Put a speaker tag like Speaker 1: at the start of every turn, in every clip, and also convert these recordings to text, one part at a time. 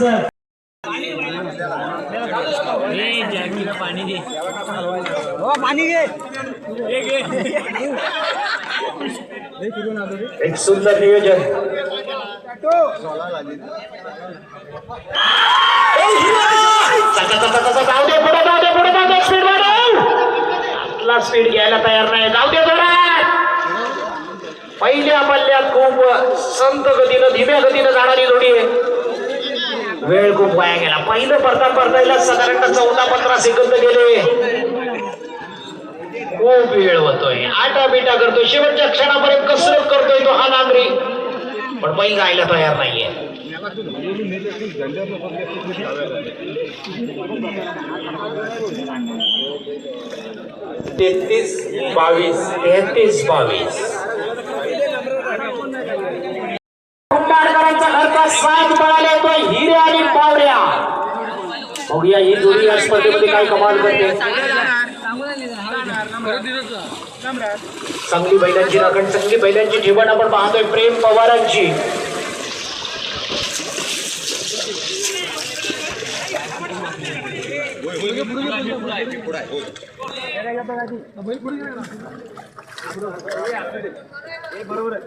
Speaker 1: हो, एक सुंदर नियोजन. स्पीड घ्यायला तयार नाही. जाऊ दे पहिल्या पल्ल्यात खूप संत गतीनं धीम्या गतीनं जाणारी जोडी आहे. वेळ खूप वाया गेला. पहिलं पडता पडतायला साधारणतः चौदा पंधरा सेकंद गेले. खूप वेळ होतोय आटा बिटा करतोय. शेवटच्या क्षणापर्यंत कसरत करतोय तो हा नागरी पण बैल जायला तयार नाहीये. तेहतीस बावीस. तेहतीस बावीस. बघूया ही जोडी या स्पर्धेमध्ये काय कमाल करते? चांगली बैलांची राखण चांगली बैलांची ठेवण आपण पाहतोय प्रेम पवारांची. बरोबर आहे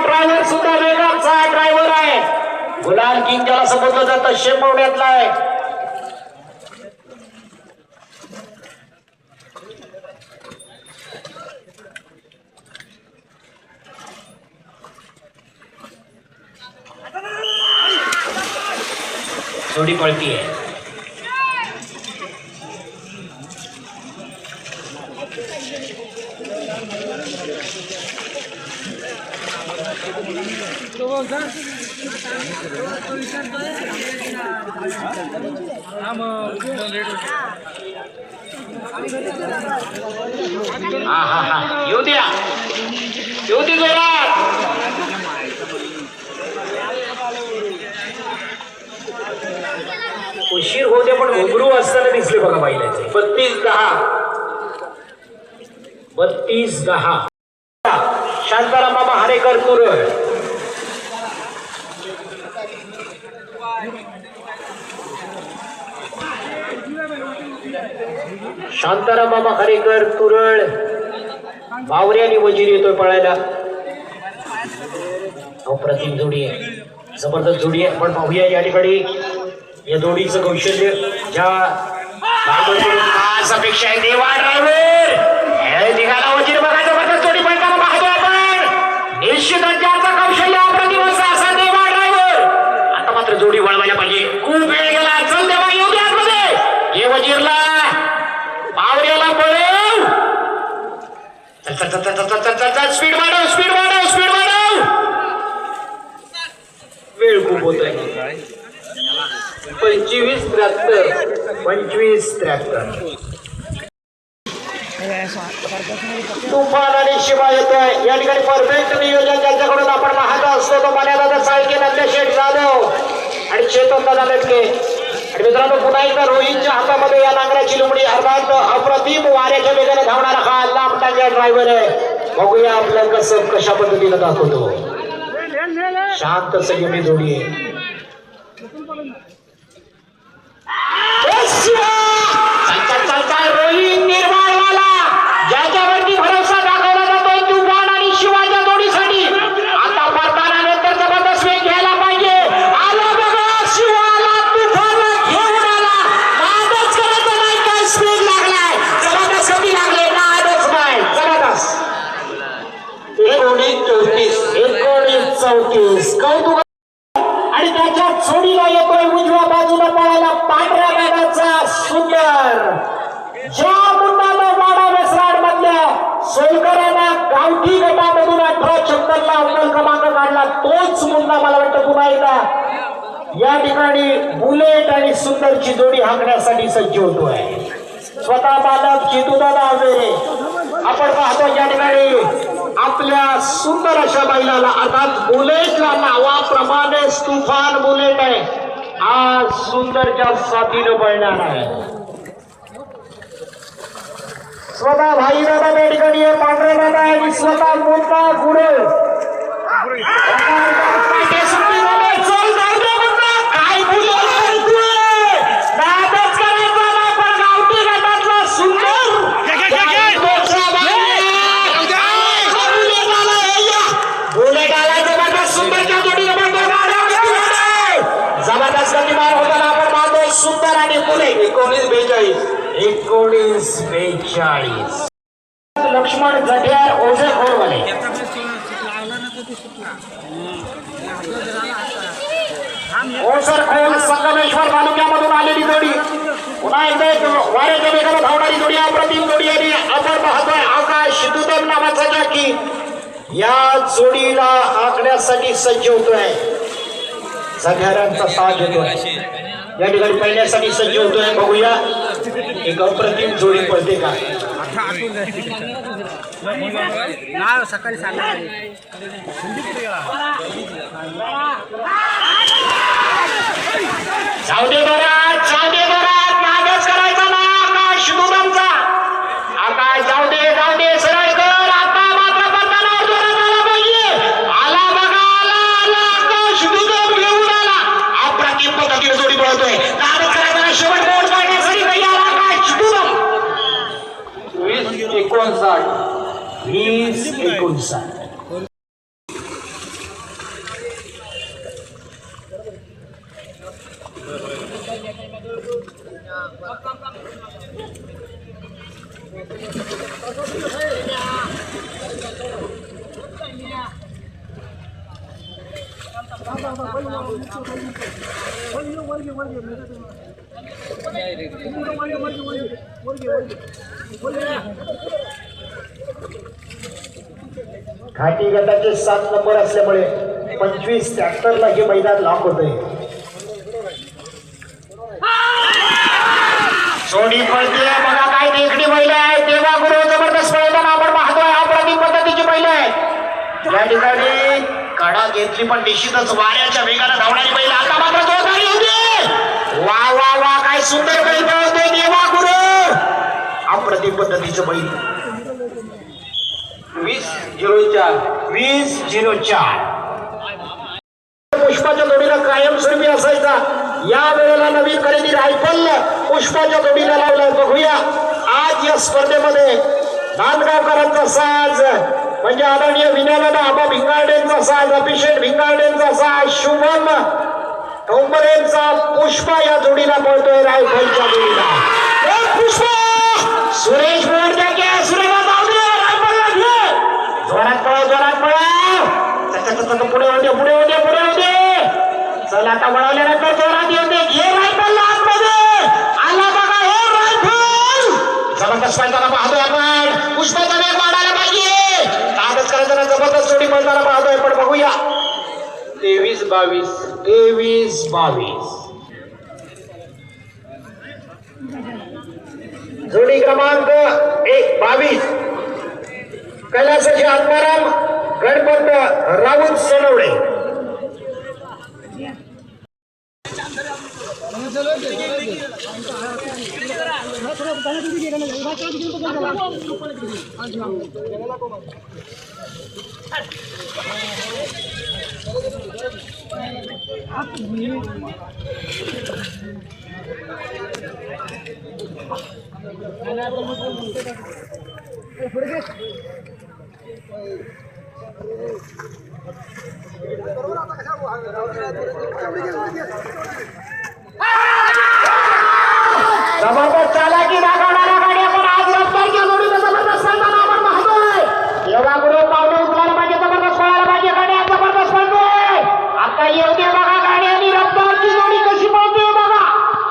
Speaker 1: ड्रायव्हर सुद्धा वेगाचा ड्रायव्हर आहे. गुलाल किंग ज्याला समजलं जातं शेंबवण्यातला आहे. जोडी पळती आहे हा हा हा येऊ द्या येऊ दे उशीर होते पण घुंगरू असताना दिसले बघा बैलाचे. बत्तीस दहा. बत्तीस दहा. शांताराम बाबा हारेकर कुरळ शांताराम मामा हरेकर तुरळ बावरे आणि वजीर येतोय पळायला. अप्रतिम जोडी आहे. जबरदस्त जोडी आहे. आपण पाहूया या ठिकाणी. या जोडीचं कौशल्य ज्या अपेक्षा आहे. देवा पंचवीस त्र्याहत्तर. तुफान आणि शिवा येतोय. या ठिकाणी परफेक्ट नियोजन त्यांच्याकडून आपण पाहत असतो. तो मर्यादा साळके नंदशेठ जाधव आणि चेतन दादा लटके. आणि मित्रांनो पुन्हा एकदा रोहितच्या हातामध्ये या नांगराची लुमडी अर्थात अप्रतिम वाऱ्याच्या वेगाने धावणारा हा लांबटाच्या ड्रायव्हर आहे. बघूया आपल्या कसं कशा पद्धतीनं दाखवतो. शांत संयमी जोडी आहे लावतेस काय आणि त्याच्या जोडीला येतोय उजव्या बाजूला पळायला पांढऱ्या रंगाचा सुंदर. ज्या मुलाला वाडा वेसराड मधल्या सोलकरांना गावठी गटामधून अठरा शंभर अव्वल क्रमांक काढला तोच मुद्दा मला वाटतं पुन्हा एकदा. या ठिकाणी बुलेट आणि सुंदरची जोडी हाकण्यासाठी सज्ज होतो स्वतः बालक चितुदा आजोरे आपण पाहतो या ठिकाणी आपल्या सुंदर अशा बैलाला अर्थात बुलेटला नावाप्रमाणे तुफान बुलेट आहे. आज सुंदरच्या साथीनं पळणार आहे. स्वतः भाई दादा या आहे पांढरे दादा आणि स्वतः मोठा गुरु काय बोलतोय तू? नादच करायचा नाही, पण गावठी गटातला सुंदर मोठा बाई. बुलेट आला, हे या. बुलेट आला, जबरदस्त सुंदरच्या जोडीनं बंद गाड्या उडवते. जबरदस्त गतिमान होताना आपण पाहतोय सुंदर आणि बुलेट एकोणीस बेचाळीस. एकोणीस बेचाळीस. लक्ष्मण जठियार ओझे खोरवाले ओसर खोल संगमेश्वर तालुक्यामधून आलेली जोडी. पुन्हा एकदा एक वाऱ्याच्या वेगाला धावणारी जोडी अप्रतिम जोडी आणि आपण पाहतोय आकाश दुदम नावाचा जॅकी. या जोडीला आखण्यासाठी सज्ज होतोय. सगळ्यांचा साथ घेतोय या ठिकाणी पहिल्यासाठी सज्ज होतोय. बघूया. एक अप्रतिम जोडी पडते का?
Speaker 2: ना सकाळी सांगितलं
Speaker 1: जाऊ दे बरात जाऊ दे बरात नादच करायचा ना आकाश दुदमचा आकाश जाऊ दे जाऊ दे सरळ कर आता मात्र पडताना जोरात आला पाहिजे आला बघा आला आला आकाश दुदम घेऊन आला अप्रतिम पद्धतीने जोडी पळतोय नादच करायचा ना शेवट बोट पाडण्यासाठी तयार आकाश दुदम वीस एकोणसाठ वीस एकोणसाठ घाटी गटाचे सात नंबर असल्यामुळे पंचवीस ट्रॅक्टरला हे मैदान लांब होत आहे सोडी पळते बघा काय देखणी बैल आहे. देवा गुरु जबरदस्त मैदान आपण पाहतोय. हा अप्रतिम पद्धतीची बैल आहे. या ठिकाणी कडा घेतली पण निश्चितच वाऱ्याच्या वेगाला धावणारी बैल. आता मात्र जोरदारी होते वा वा वा काय सुंदर बैल पळतोय देवा गुरु अप्रतिम बैल. वीस झिरो चार. वीस झिरो चार. पुष्पाच्या जोडीला कायमस्वरूपी असायचा. या वेळेला नवीन खरेदी रायफल पुष्पाच्या जोडीला लावलाय. बघूया. आज या स्पर्धेमध्ये नांदगावकरांचा साज म्हणजे आदरणीय विनयदादा आबा भिंगार्डेंचा साज अभिषेक भिंगार्डेंचा साज शुभम ठोंबरेंचा पुष्पा या जोडीला पळतोय रायफलच्या जोडीला. पुष्पा! सुरेश मोरच्या घ्या सुरेश जाऊ दे रायफलला घे जोरात पळा जोरात पळा. चचा, चचा, चचा, पुढे होते पुढे होते पुढे होते. चल आता वळवल्यानंतर जोरात येऊ दे. घे रायफल आतमध्ये. आला बघा हे रायफल. जबरदस्त मैदाना पाहतोय आपण. पुष्पाचा वेग वाढायला पाहिजे. आजच करायचं ना जबरदस्त जोडी मैदाना पाहतोय पण बघूया. तेवीस बावीस तेवीस बावीस. जोडी क्रमांक एक बावीस. कैलासाचे आत्माराम गणपत राऊत सोनवणे. चालाकी दाखवणाऱ्या गाड्या पण आज रस्त्याच्या जोडीनं जबरदस्त मैदान आपण पाहतोय एवढा गुरु पावले उचलायला पाहिजे जबरदस्त पळायला पाहिजे गाड्या जबरदस्त पळतोय आता येते बघा गाडी आणि रस्त्यावरची जोडी कशी पळते बघा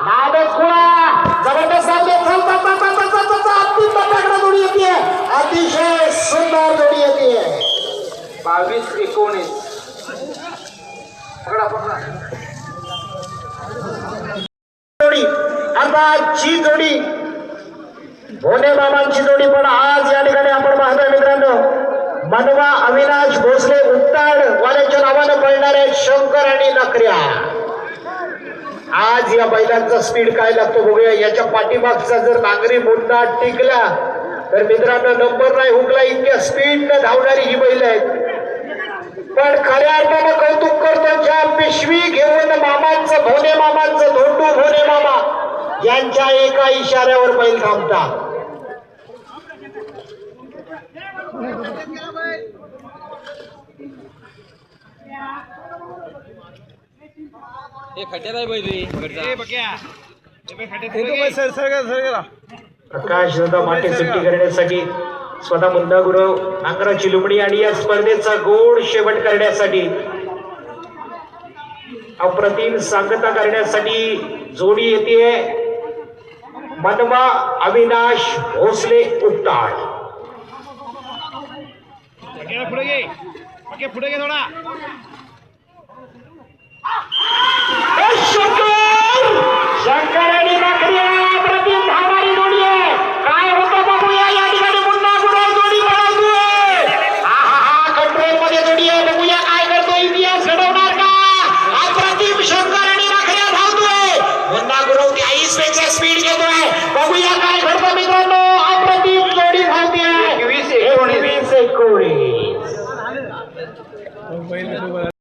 Speaker 1: नादच खुळा जबरदस्त चालते चल चल चल चल चल चल चल अति तत्याकडे जोडी येते अतिशय सुंदर जोडी येते
Speaker 3: बावीस एकोणीस. पकडा पकडा.
Speaker 1: जोडी आजची जोडी. भोले बाबांची जोडी पण आज या ठिकाणी आपण पाहतोय मित्रांनो. मनवा अविनाश भोसले उत्ताड वाल्याच्या नावानं पळणारे शंकर आणि नकऱ्या. आज या बैलांचा स्पीड काय लागतो बघूया. याच्या पाठीमागचा जर नांगरी मुंडा टिकला तर मित्रांनो नंबर नाही हुकला इतक्या स्पीड धावणारी ही बैल आहेत. पण खऱ्या अर्थानं कौतुक करतो ज्या पिशवी घेऊन मामांचं भोले मामांचं धोंडू भोले मामा यांच्या एका इशाऱ्यावर बैल थांबतात.
Speaker 3: सर.
Speaker 1: प्रकाश दादा माटे सुट्टी करण्यासाठी स्वतः मुंदा गुरव लुमडी आणि या स्पर्धेचा गोड शेवट करण्यासाठी अप्रतिम सांगता करण्यासाठी जोडी येते मनवा अविनाश भोसले उपटाळ
Speaker 3: पुढे पुढे थोडा.
Speaker 1: शंकर! आणि